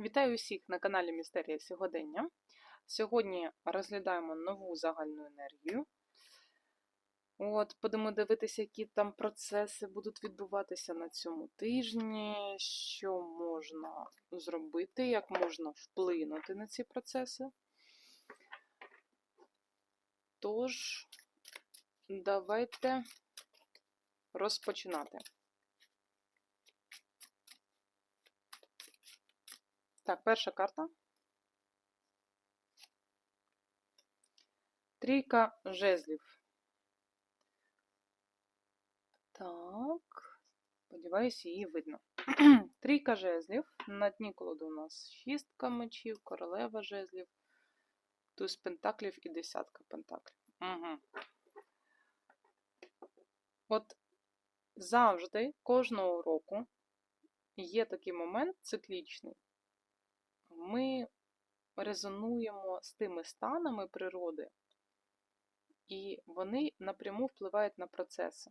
Вітаю усіх на каналі Містерія Сьогодення. Сьогодні розглядаємо нову загальну енергію. От, Будемо дивитися, які там процеси будуть відбуватися на цьому тижні, що можна зробити, як можна вплинути на ці процеси. Тож, давайте розпочинати. Так, перша карта. Трійка жезлів. Так, сподіваюся, її видно. Трійка жезлів. На дні колоди у нас шістка мечів, королева жезлів, туз пентаклів і десятка пентаклів. Угу. От завжди, кожного року, є такий момент циклічний ми резонуємо з тими станами природи, і вони напряму впливають на процеси.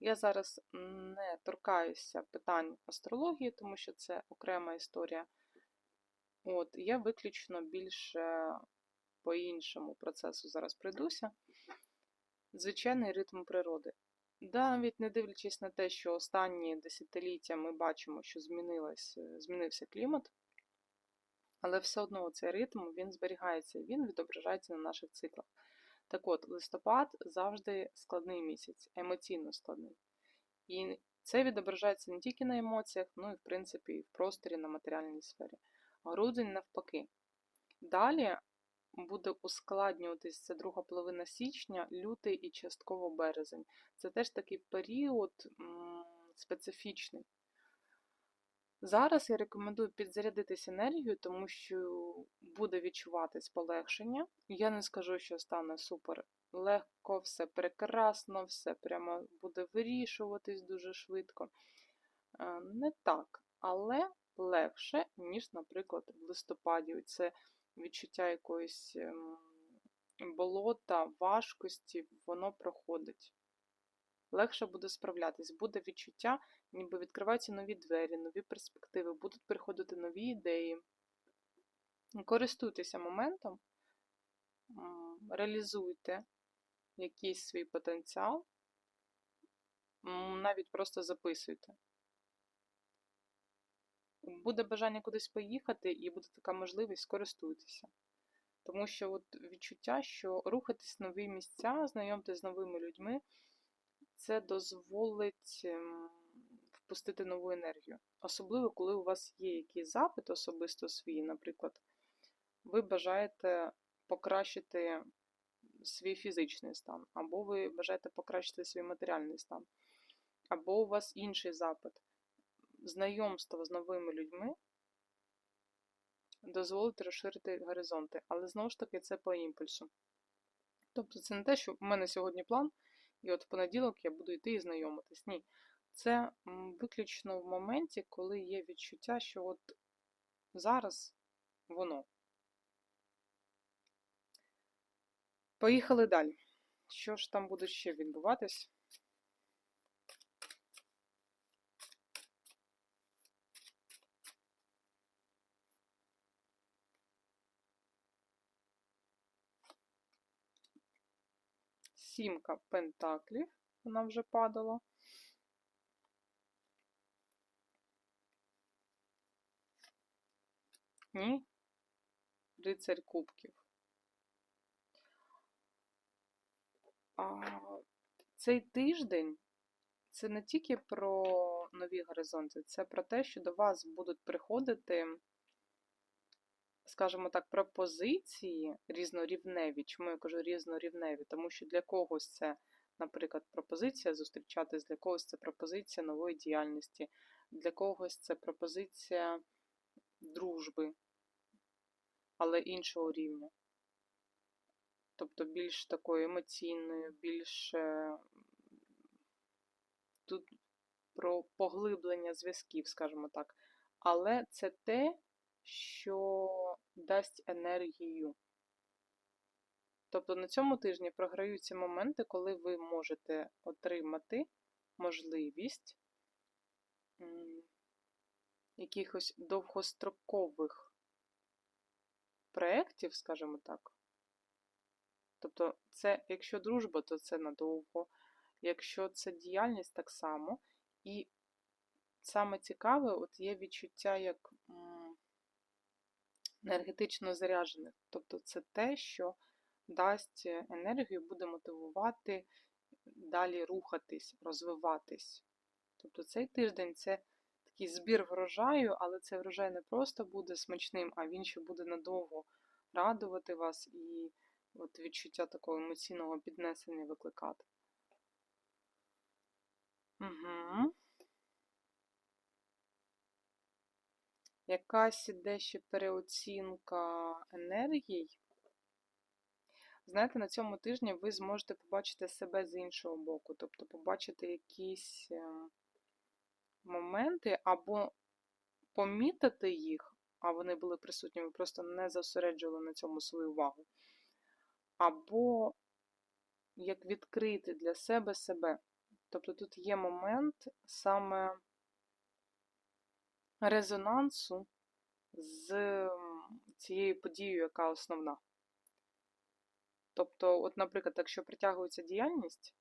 Я зараз не торкаюся питань астрології, тому що це окрема історія. От, Я виключно більше по іншому процесу зараз пройдуся. Звичайний ритм природи. Навіть не дивлячись на те, що останні десятиліття ми бачимо, що змінився клімат, але все одно цей ритм він зберігається, він відображається на наших циклах. Так от, листопад завжди складний місяць, емоційно складний. І це відображається не тільки на емоціях, ну і в принципі і в просторі на матеріальній сфері. Грудень навпаки. Далі буде ускладнюватись це друга половина січня, лютий і частково березень. Це теж такий період м специфічний. Зараз я рекомендую підзарядитись енергією, тому що буде відчуватись полегшення. Я не скажу, що стане супер легко, все прекрасно, все прямо буде вирішуватись дуже швидко. Е, не так, але легше, ніж, наприклад, в листопаді. Це відчуття якоїсь ем, болота, важкості, воно проходить. Легше буде справлятись, буде відчуття ніби відкриваються нові двері, нові перспективи, будуть приходити нові ідеї. Користуйтеся моментом, реалізуйте якийсь свій потенціал, навіть просто записуйте. Буде бажання кудись поїхати, і буде така можливість, користуйтеся. Тому що от відчуття, що рухатись в нові місця, знайомтесь з новими людьми, це дозволить. Ем, впустити нову енергію. Особливо, коли у вас є якийсь запит особисто свій, наприклад, ви бажаєте покращити свій фізичний стан, або ви бажаєте покращити свій матеріальний стан, або у вас інший запит. Знайомство з новими людьми дозволить розширити горизонти, але знову ж таки це по імпульсу. Тобто це не те, що в мене сьогодні план, і от в понеділок я буду йти і знайомитись. Ні. Це виключно в моменті, коли є відчуття, що от зараз воно. Поїхали далі. Що ж там буде ще відбуватись? Сімка пентаклів, вона вже падала. Ні. Рицарь кубків. А Цей тиждень це не тільки про нові горизонти, це про те, що до вас будуть приходити, скажімо так, пропозиції різнорівневі. Чому я кажу різнорівневі? Тому що для когось це, наприклад, пропозиція зустрічатись, для когось це пропозиція нової діяльності, для когось це пропозиція дружби, але іншого рівня. Тобто більш такою емоційною, більш тут про поглиблення зв'язків, скажімо так. Але це те, що дасть енергію. Тобто на цьому тижні програються моменти, коли ви можете отримати можливість якихось довгострокових проєктів, скажімо так. Тобто, це, якщо дружба, то це надовго, якщо це діяльність, так само. І саме цікаве, от є відчуття як енергетично заряджених. Тобто це те, що дасть енергію, буде мотивувати далі рухатись, розвиватись. Тобто цей тиждень це такий збір врожаю, але цей врожай не просто буде смачним, а він ще буде надовго радувати вас і от відчуття такого емоційного піднесення викликати. Угу. Якась іде ще переоцінка енергій. Знаєте, на цьому тижні ви зможете побачити себе з іншого боку, тобто побачити якісь ем, моменти або помітити їх, а вони були присутні, ви просто не зосереджували на цьому свою увагу. Або як відкрити для себе себе. Тобто тут є момент саме резонансу з цією подією, яка основна. Тобто, от, наприклад, якщо притягується діяльність,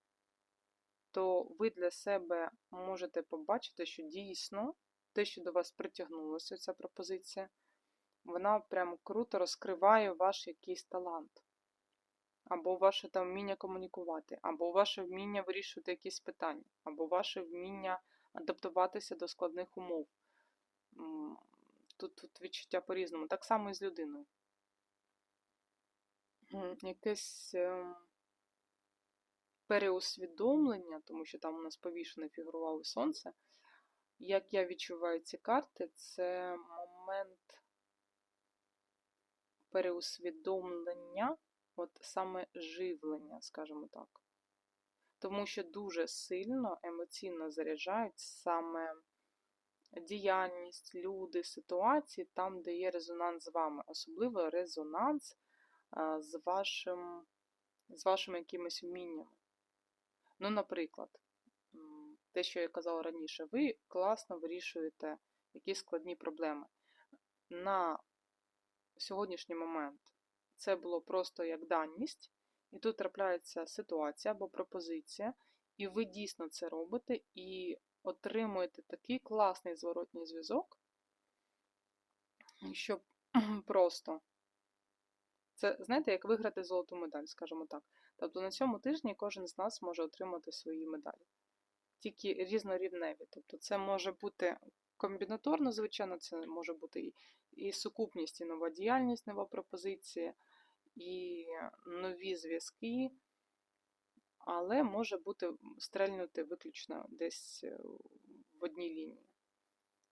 то ви для себе можете побачити, що дійсно те, що до вас притягнулося, ця пропозиція, вона прямо круто розкриває ваш якийсь талант. Або ваше там вміння комунікувати, або ваше вміння вирішувати якісь питання, або ваше вміння адаптуватися до складних умов. Тут, тут відчуття по-різному. Так само і з людиною. Якесь ем, переусвідомлення, тому що там у нас повішене фігурувало сонце. Як я відчуваю ці карти, це момент переусвідомлення, от саме живлення, скажімо так. Тому що дуже сильно емоційно заряджають саме діяльність, люди, ситуації, там, де є резонанс з вами, особливо резонанс з вашим, з вашими якимись вміннями. Ну, наприклад, те, що я казала раніше, ви класно вирішуєте якісь складні проблеми. На сьогоднішній момент це було просто як даність, і тут трапляється ситуація або пропозиція, і ви дійсно це робите, і отримуєте такий класний зворотній зв'язок, що просто це, знаєте, як виграти золоту медаль, скажімо так. Тобто на цьому тижні кожен з нас може отримати свої медалі. Тільки різнорівневі. Тобто це може бути комбінаторно, звичайно, це може бути і, і сукупність, і нова діяльність, нова пропозиція, і нові зв'язки, але може бути стрельнути виключно десь е, в одній лінії.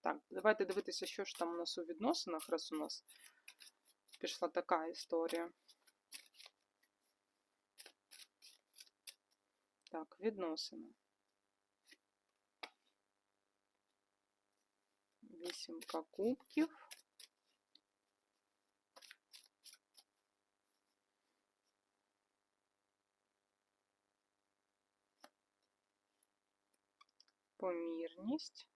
Так, давайте дивитися, що ж там у нас у відносинах, раз у нас пішла така історія. Так, відносини. Вісімка кубків. Помірність,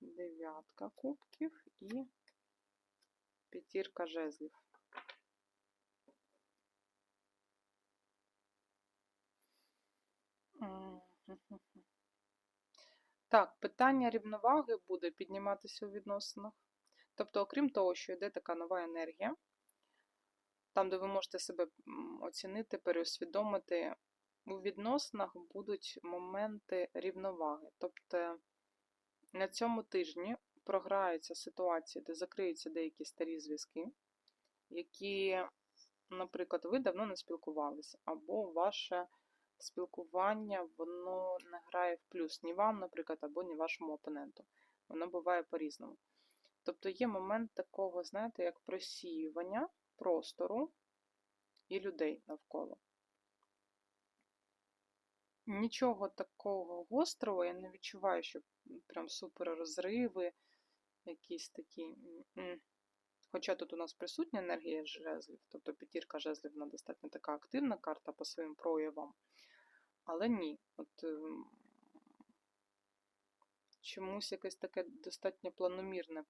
дев'ятка кубків і п'ятірка жезлів. Так, питання рівноваги буде підніматися у відносинах. Тобто, окрім того, що йде така нова енергія, там, де ви можете себе оцінити, переосвідомити, у відносинах будуть моменти рівноваги. Тобто на цьому тижні програються ситуації, де закриються деякі старі зв'язки, які, наприклад, ви давно не спілкувалися, або ваше спілкування воно не грає в плюс ні вам, наприклад, або ні вашому опоненту. Воно буває по-різному. Тобто є момент такого, знаєте, як просіювання простору і людей навколо. Нічого такого гострого я не відчуваю, що прям супер розриви, якісь такі. Хоча тут у нас присутня енергія жезлів, тобто п'ятірка жезлів вона достатньо така активна карта по своїм проявам. Але ні. От, ем, чомусь якесь таке достатньо планомірне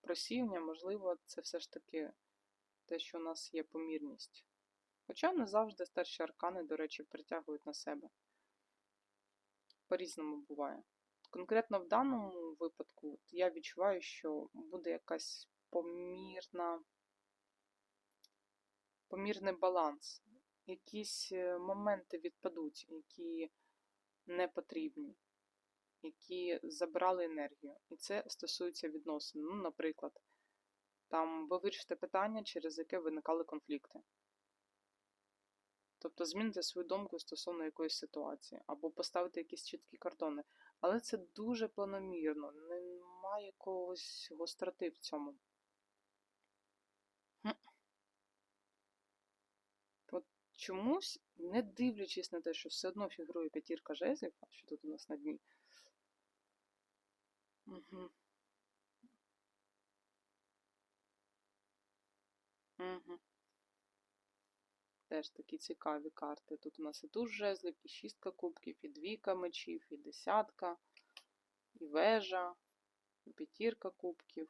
просіяння, можливо, це все ж таки те, що у нас є помірність. Хоча не завжди старші аркани, до речі, притягують на себе. По-різному буває. Конкретно в даному випадку я відчуваю, що буде якась помірна, помірний баланс. Якісь е, моменти відпадуть, які не потрібні, які забрали енергію. І це стосується відносин. Ну, наприклад, там ви вирішите питання, через яке виникали конфлікти. Тобто зміните свою думку стосовно якоїсь ситуації, або поставити якісь чіткі кордони. Але це дуже планомірно, немає якогось гостроти в цьому. От чомусь, не дивлячись на те, що все одно фігурує п'ятірка жезлів, а що тут у нас на дні. Угу. Угу. Теж такі цікаві карти. Тут у нас і туз жезлів, і шістка кубків, і двійка мечів, і десятка, і вежа, і п'ятірка кубків,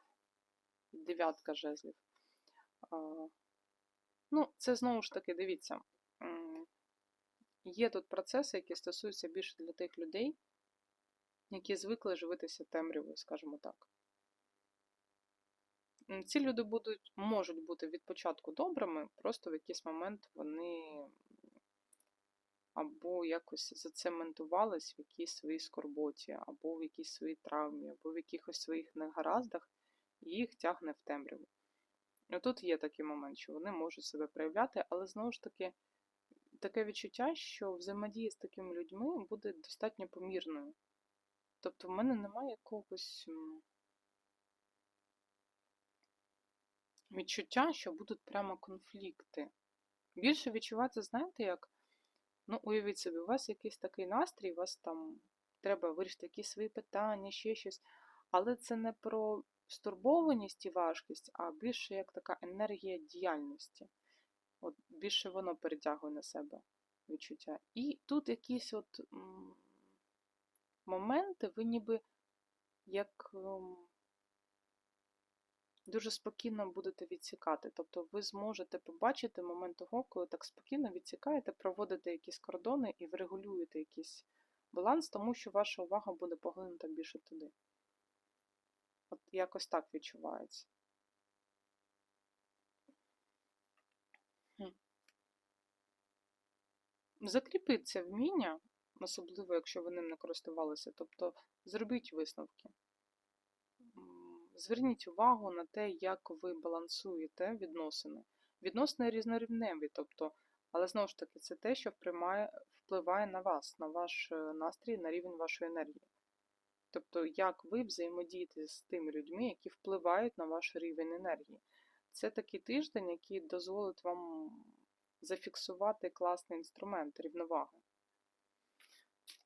і дев'ятка жезлів. Ну, це знову ж таки, дивіться, є тут процеси, які стосуються більше для тих людей, які звикли живитися темрявою, скажімо так. Ці люди будуть, можуть бути від початку добрими, просто в якийсь момент вони або якось зацементувались в якійсь своїй скорботі, або в якійсь своїй травмі, або в якихось своїх негараздах, і їх тягне в темряву. І тут є такий момент, що вони можуть себе проявляти, але знову ж таки, таке відчуття, що взаємодія з такими людьми буде достатньо помірною. Тобто в мене немає якогось відчуття, що будуть прямо конфлікти. Більше відчувати, знаєте, як? Ну, уявіть собі, у вас якийсь такий настрій, у вас там треба вирішити якісь свої питання, ще щось. Але це не про стурбованість і важкість, а більше як така енергія діяльності. От Більше воно перетягує на себе відчуття. І тут якісь от моменти, ви ніби як ем, дуже спокійно будете відсікати. Тобто ви зможете побачити момент того, коли так спокійно відсікаєте, проводите якісь кордони і врегулюєте якийсь баланс, тому що ваша увага буде поглинута більше туди. От якось так відчувається. Закріпіть вміння, особливо, якщо ви ним не користувалися, тобто зробіть висновки. Зверніть увагу на те, як ви балансуєте відносини. Відносини різнорівневі, тобто, але знову ж таки, це те, що впливає, на вас, на ваш е, настрій, на рівень вашої енергії. Тобто, як ви взаємодієте з тими людьми, які впливають на ваш рівень енергії. Це такий тиждень, який дозволить вам зафіксувати класний інструмент рівноваги.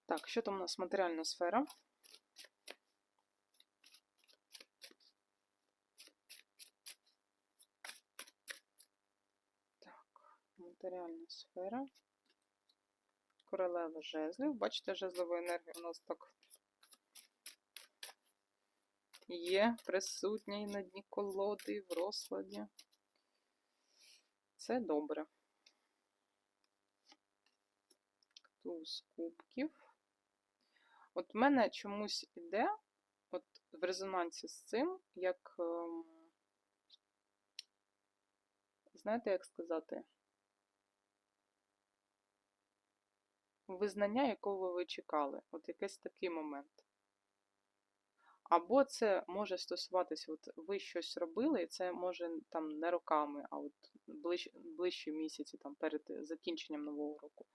Так, що там у нас матеріальна сфера? Матеріальна сфера. Королева жезлів. Бачите, жезлова енергія у нас так є присутня і на дні колоди, і в розкладі. Це добре. Туз кубків. От в мене чомусь іде, от в резонансі з цим, як, ем, знаєте, як сказати? Визнання, якого ви чекали. От якийсь такий момент. Або це може стосуватися, от ви щось робили, і це може там не роками, а от ближ, ближчі місяці там, перед закінченням нового року.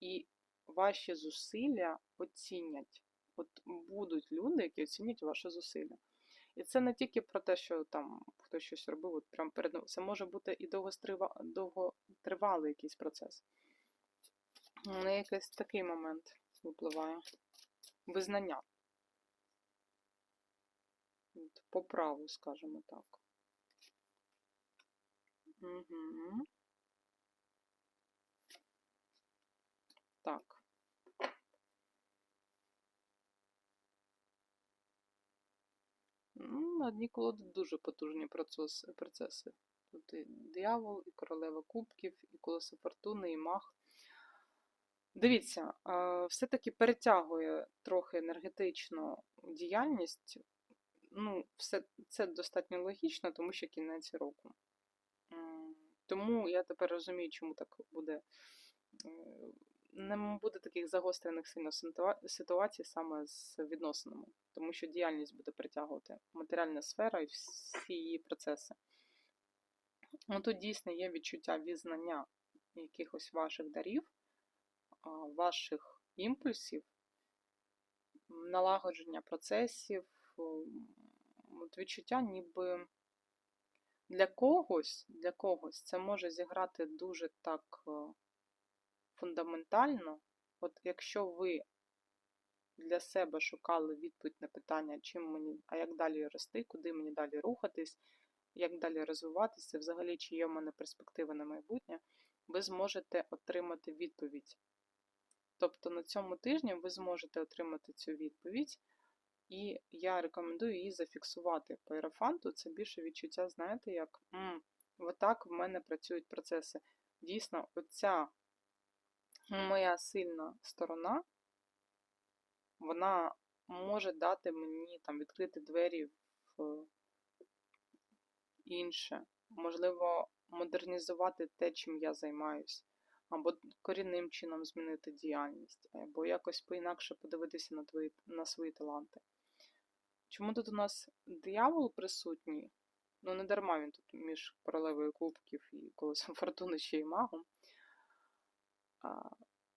І ваші зусилля оцінять. От будуть люди, які оцінять ваші зусилля. І це не тільки про те, що там хтось щось робив, от прямо перед це може бути і довготривалий якийсь процес. На якийсь такий момент випливає. Визнання. По праву, скажімо так. Угу. Так. на одній колоді дуже потужні процеси. Тут і диявол, і королева кубків, і колесо фортуни, і мах. Дивіться, все-таки перетягує трохи енергетично діяльність. Ну, все це достатньо логічно, тому що кінець року. Тому я тепер розумію, чому так буде. е, Не буде таких загострених сильно ситуацій саме з відносинами, тому що діяльність буде притягувати матеріальна сфера і всі її процеси. Ну, тут дійсно є відчуття візнання якихось ваших дарів, ваших імпульсів, налагодження процесів, от відчуття, ніби для когось, для когось це може зіграти дуже так е, фундаментально. От якщо ви для себе шукали відповідь на питання, чим мені, а як далі рости, куди мені далі рухатись, як далі розвиватися, взагалі, чи є в мене перспективи на майбутнє, ви зможете отримати відповідь. Тобто на цьому тижні ви зможете отримати цю відповідь, і я рекомендую її зафіксувати по ерафанту. Це більше відчуття, знаєте, як м, отак в мене працюють процеси. Дійсно, оця моя сильна сторона, вона може дати мені там відкрити двері в інше, можливо, модернізувати те, чим я займаюсь, або корінним чином змінити діяльність, або якось по-інакше подивитися на твої, на свої таланти. Чому тут у нас диявол присутній? Ну, не дарма він тут між королевою кубків і колесом фортуни ще й магом. А,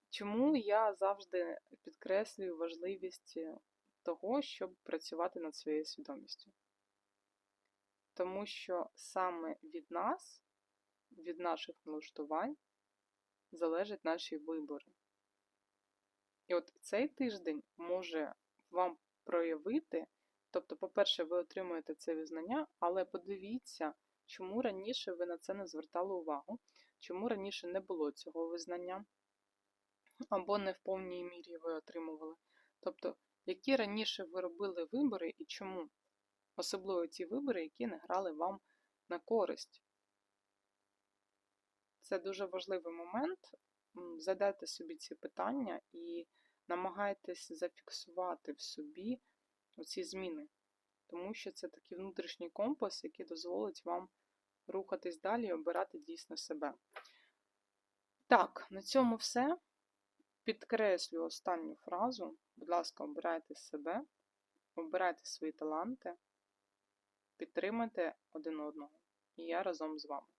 Чому я завжди підкреслюю важливість того, щоб працювати над своєю свідомістю? Тому що саме від нас, від наших налаштувань, залежать наші вибори. І от цей тиждень може вам проявити, тобто, по-перше, ви отримуєте це визнання, але подивіться, чому раніше ви на це не звертали увагу, чому раніше не було цього визнання, або не в повній мірі ви отримували. Тобто, які раніше ви робили вибори і чому? Особливо ті вибори, які не грали вам на користь. Це дуже важливий момент. Задайте собі ці питання і намагайтесь зафіксувати в собі ці зміни, тому що це такий внутрішній компас, який дозволить вам рухатись далі і обирати дійсно себе. Так, на цьому все. Підкреслю останню фразу. Будь ласка, обирайте себе, обирайте свої таланти, підтримайте один одного. І я разом з вами.